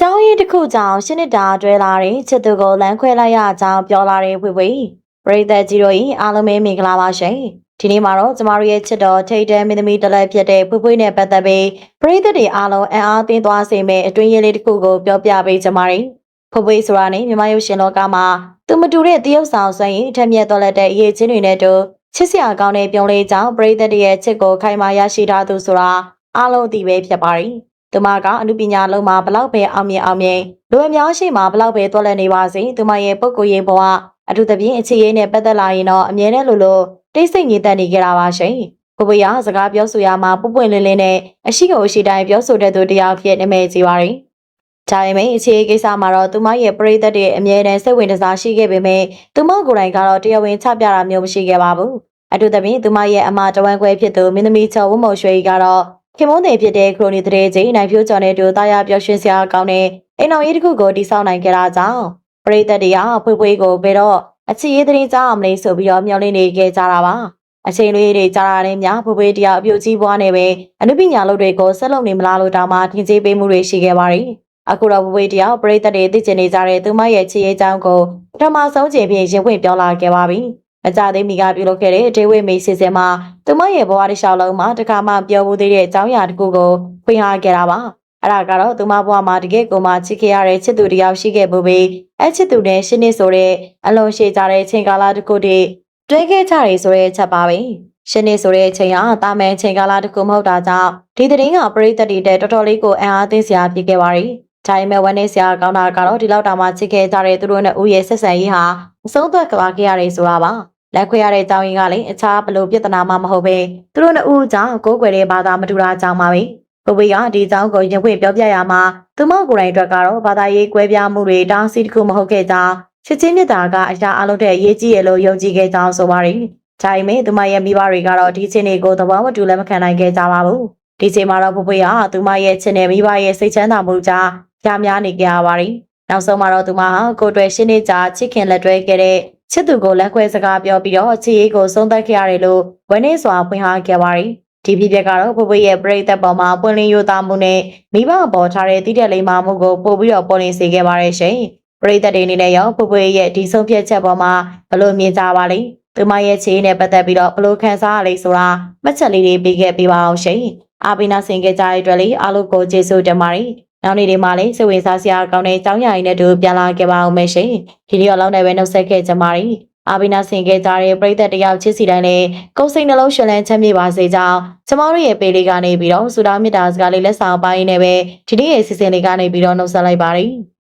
ကြောင်းရင်းတစ်ခုကြောင့်ရှစ်နှစ်တာအတွဲလာတဲ့ချစ်သူကိုလမ်းခွဲလိုက်ရကြောင်းပြောလာတဲ့ဖွေဖွေပရိသတ်ကြီးတို့၏အားလုံးပဲမင်္ဂလာပါရှင်ဒီနေ့မှာတော့ကျမတို့ရဲ့ချစ်တော်ထိတ်တဲမင်းသမီးတစ်လက်ဖြစ်တဲ့ဖွေဖွေနဲ့ပတ်သက်ပြီးပရိသတ်တွေအားလုံးအံ့အားသင်းသွားစေမယ့်အတွင်းရေးလေးတစ်ခုကိုပြောပြပေးကြပါမယ်ဖွေဖွေဆိုတာနဲ့မြမရုပ်ရှင်လောကမှာသူမတူတဲ့တရုပ်ဆောင်ဆွမ်းရည်ထက်မြက်တော်လက်တဲ့အရေးချင်းတွေနဲ့တူချစ်စရာကောင်းတဲ့ပြုံးလေးကြောင့်ပရိသတ်တွေရဲ့ချစ်ကိုခိုင်မာရရှိထားသူဆိုတာအားလုံးအသိပဲဖြစ်ပါတယ် သူမကအမှုပညာလုံးမှာဘလောက်ပဲအောင်မြင်အောင်မြင်လူအများရှိမှာဘလောက်ပဲတော်လက်နေပါစေသူမရဲ့ပုဂ္ဂိုလ်ရေးဘဝအထူးသဖြင့်အခြေရေးနဲ့ပတ်သက်လာရင်တော့အမြဲတမ်းလိုလိုတိတ်ဆိတ်ငြိမ်သက်နေကြတာပါရှင်ဘဘရစကားပြောဆိုရမှာပွပွင့်လင်းလင်းနဲ့အရှိကိုအရှိတိုင်းပြောဆိုတတ်သူတစ်ယောက်ဖြစ်နေမယ်ကြီးပါရင်ဒါပေမဲ့အခြေရေးကိစ္စမှာတော့သူမရဲ့ပရိသတ်တွေအမြဲတမ်းစိတ်ဝင်စားရှိခဲ့ပေမဲ့သူမကိုယ်တိုင်ကတော့တရားဝင်ချပြတာမျိုးမရှိခဲ့ပါဘူးအထူးသဖြင့်သူမရဲ့အမတဝမ်းခွဲဖြစ်သူမင်းသမီးချော်ဝမုံရွှေကြီးကတော့ ခင်မုန်းတွေဖြစ်တဲ့ခရိုနီတဲ့ချင်းနိုင်ဖြိုးကျော်နဲ့တူတာယာပျော်ရွှင်စရာကောင်းတဲ့အိမ်တော်ရေးတစ်ခုကိုတည်ဆောက်နိုင်ကြတာကြောင့်ပရိသတ်တွေကဖွေးဖွေးကိုဘယ်တော့အချစ်ရေးသတင်းကြားအောင်မလေးဆိုပြီးတော့မျှော်လင့်နေခဲ့ကြတာပါအချိန်လေးတွေကြာတာနဲ့များဖွေးဖွေးတရားအပြုတ်ကြီးပွားနေပဲအနုပညာလုပ်တွေကိုဆက်လုပ်နေမလားလို့တောင်းမှထင်ကြီးပေးမှုတွေရှိခဲ့ပါတယ်အခုတော့ဖွေးဖွေးတရားပရိသတ်တွေသိကျင်နေကြတဲ့သူမရဲ့ချစ်ရေးကြောင်းကိုပထမဆုံးချိန်ဖြင့်ရင်ခွင့်ပြောလာခဲ့ပါပြီ အကြသေးမီကပြုလုပ်ခဲ့တဲ့ဒေဝိမေးစီစဉ်မှာသူမရဲ့ဘဝတစ်လျှောက်လုံးမှာတခါမှပြောဘူးသေးတဲ့အကြောင်းအရာတစ်ခုကိုဖွင့်ဟခဲ့တာပါအဲ့ဒါကတော့သူမဘဝမှာတကယ်ကိုမှချစ်ခဲ့ရတဲ့ချစ်သူတစ်ယောက်ရှိခဲ့မှုပဲအဲ့ချစ်သူနဲ့ရှင်းနေဆိုတဲ့အလုံးရှိကြတဲ့ချိန်ကာလတစ်ခုတည်းတွဲခဲ့ကြရဆိုတဲ့ချက်ပါပဲရှင်းနေဆိုတဲ့အချိန်ဟာတာမန်ချိန်ကာလတစ်ခုမဟုတ်တာကြောင့်ဒီသတင်းကပရိသတ်တွေတော်တော်လေးကိုအံ့အားသင့်စရာဖြစ်ခဲ့ပါတယ်ဒါပေမဲ့ဝမ်းနေစရာကောင်းတာကတော့ဒီလောက်တောင်မှချစ်ခဲ့ကြတဲ့သူတို့နဲ့ဦးရဲ့ဆက်ဆံရေးဟာ အဆုံးသတ်ကြပါခဲ့ရတယ်ဆိုတာပါလက်ခွဲရတဲ့အကြောင်းရင်းကလည်းအခြားဘလို့ပြဿနာမှမဟုတ်ပဲသူတို့နှစ်ဦးကြောင့်ကိုယ်ွယ်တဲ့ဘာသာမတူတာကြောင့်ပါပဲဘဝကဒီအကြောင်းကိုရင်ခွင့်ပြောပြရမှာသူမကိုယ်တိုင်အတွက်ကတော့ဘာသာရေးကွဲပြားမှုတွေတောင်းစီတစ်ခုမဟုတ်ခဲ့ကြောင်းချစ်ချင်းမြတ်တာကအရာအလုံးတဲ့အရေးကြီးရလို့ယုံကြည်ခဲ့ကြောင်းဆိုပါတယ်ဒါပေမဲ့သူမရဲ့မိဘတွေကတော့ဒီချင်းတွေကိုသဘောမတူလည်းမခံနိုင်ခဲ့ကြပါဘူးဒီချိန်မှာတော့ဘဝကသူမရဲ့ချစ်နဲ့မိဘရဲ့စိတ်ချမ်းသာမှုကြောင့်ရများနေကြရပါတယ် နောက်ဆုံးမှာတော့သူမဟာကိုယ်တွယ်ရှင်းနေကြချစ်ခင်လက်တွဲခဲ့တဲ့ချစ်သူကိုလက်ခွဲစကားပြောပြီးတော့ချစ်ရေးကိုဆုံးသက်ခဲ့ရတယ်လို့ဝင်းနေစွာဖွင့်ဟခဲ့ပါတယ်ဒီဖြစ်ပျက်ကတော့ဖွဖွရဲ့ပြိသက်ပေါ်မှာပွင့်လင်းရိုသားမှုနဲ့မိဘပေါ်ထားတဲ့တိတက်လိမ္မာမှုကိုပို့ပြီးတော့ပေါ်လင်းစေခဲ့ပါတယ်ရှင်။ပြိသက်တွေအနေနဲ့ရောဖွဖွရဲ့ဒီဆုံးဖြတ်ချက်ပေါ်မှာဘလို့မြင်ကြပါလိမ့်။သူမရဲ့ခြေနဲ့ပတ်သက်ပြီးတော့ဘလို့ခံစားရလိမ့်ဆိုတာမှတ်ချက်လေးတွေပေးခဲ့ပေးပါအောင်ရှင်။အာဘိနာဆင်ခဲ့ကြတဲ့အတွက်လေးအားလုံးကိုကျေးဇူးတင်ပါတယ်။ နောက်နေ့ဒီမှာလည်းစိတ်ဝင်စားစရာကောင်းတဲ့အကြောင်းအရာတွေနဲ့တူပြန်လာခဲ့ပါအောင်မယ်ရှင်။ဒီနေ့တော့လောက်နေပဲနှုတ်ဆက်ခဲ့ကြပါရစေ။အာဘိနာဆင်ခဲ့ကြတဲ့ပရိသတ်တယောက်ချစ်စီတိုင်းလည်းကိုယ်စိတ်နှလုံးရှင်လန်းချမ်းမြေပါစေကြောင်းကျမတို့ရဲ့ပေလေးကနေပြီးတော့ဆူတောင်းမေတ္တာစကားလေးလက်ဆောင်ပိုင်းနဲ့ပဲဒီနေ့ရဲ့စီစဉ်လေးကနေပြီးတော့နှုတ်ဆက်လိုက်ပါရစေ။